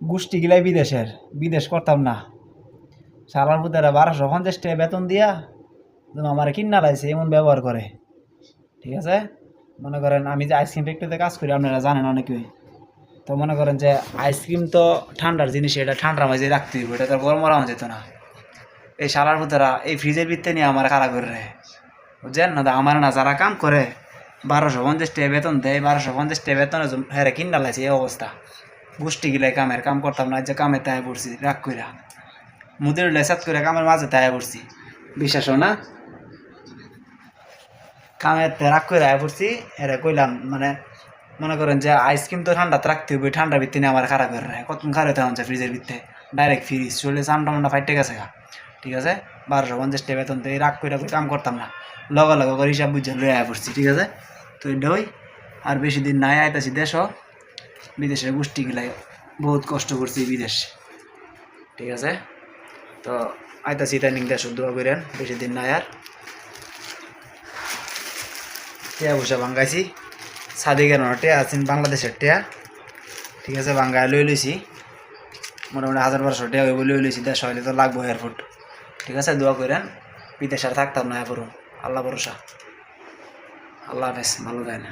গোষ্ঠী গিলাই বিদেশের, বিদেশ করতাম না। সালার পুতেরা বারোশো পঞ্চাশ টাকা বেতন দিয়া আমার কিনা লাইছে, এমন ব্যবহার করে। ঠিক আছে? মনে করেন আমি যে আইসক্রিম ফ্যাক্টরিতে কাজ করি, আপনারা জানেন অনেকেই। তো মনে করেন যে আইসক্রিম তো ঠান্ডার জিনিস, এটা ঠান্ডার মাঝে রাখতে হইব, এটা তো গরম রাখা যেত না। এই সালার পুতেরা এই ফ্রিজের ভিত্তে নিয়ে আমার খারাপ করে রে? বুঝছেন? না আমার না যারা কাম করে, বারোশো পঞ্চাশ টাকা বেতন দেয়, বারোশো পঞ্চাশ টাকা বেতন হ্যাঁ কিনা লাইছে, এই অবস্থা। গোষ্ঠী গিলাই কামের কাম করতাম না, যে কামে তাই পড়ছি, রাগ কইরা। মুদের লেসাত করে কামের মাঝে তাই পড়ছি। বিশ্বাস না? কামের তে রাগ করে আয় পড়ছি, এরা কইলাম মানে মনে করেন যে আইসক্রিম তো ঠান্ডাতে রাখতে হবে ঠান্ডা ভিত্তি নিয়ে আমার খারাপ করে কত খারাপ হচ্ছে ফ্রিজের ভিত্তে? ডাইরেক্ট ফ্রিজ চলে চামটা মান্ডা ফাইটে গেছে গা। ঠিক আছে? বারোশো পঞ্চাশ টাকা বেতন তো এই রাগ করে কাম করতাম না। লগে লগে করে হিসাব বুঝে লয়ে আয় পড়ছি, ঠিক আছে? তো এটা আর বেশি দিন নাই, আইতাছি দেশও বিদেশের গোষ্ঠী গিলাই বহুত কষ্ট করছি বিদেশ। ঠিক আছে? তো আইতাছি ট্রেনিং দেশ দোয়া করেন বেশি দিন না আর। টিয়া পয়সা ভাঙ্গাইছি। সাদিকের টিয়া আছেন বাংলাদেশের টিয়া। ঠিক আছে, ভাঙ্গায় লই লইছি। মোটামুটি হাজার বারোশো টিয়া হইব লই লইছি, দেশ হইলে তো লাগবো এয়ারপোর্ট ঠিক আছে, দোয়া করেন বিদেশ আর থাকতাম না এরপর আল্লাহ ভরসা। আল্লাহ হাফেজ, ভালো যায় না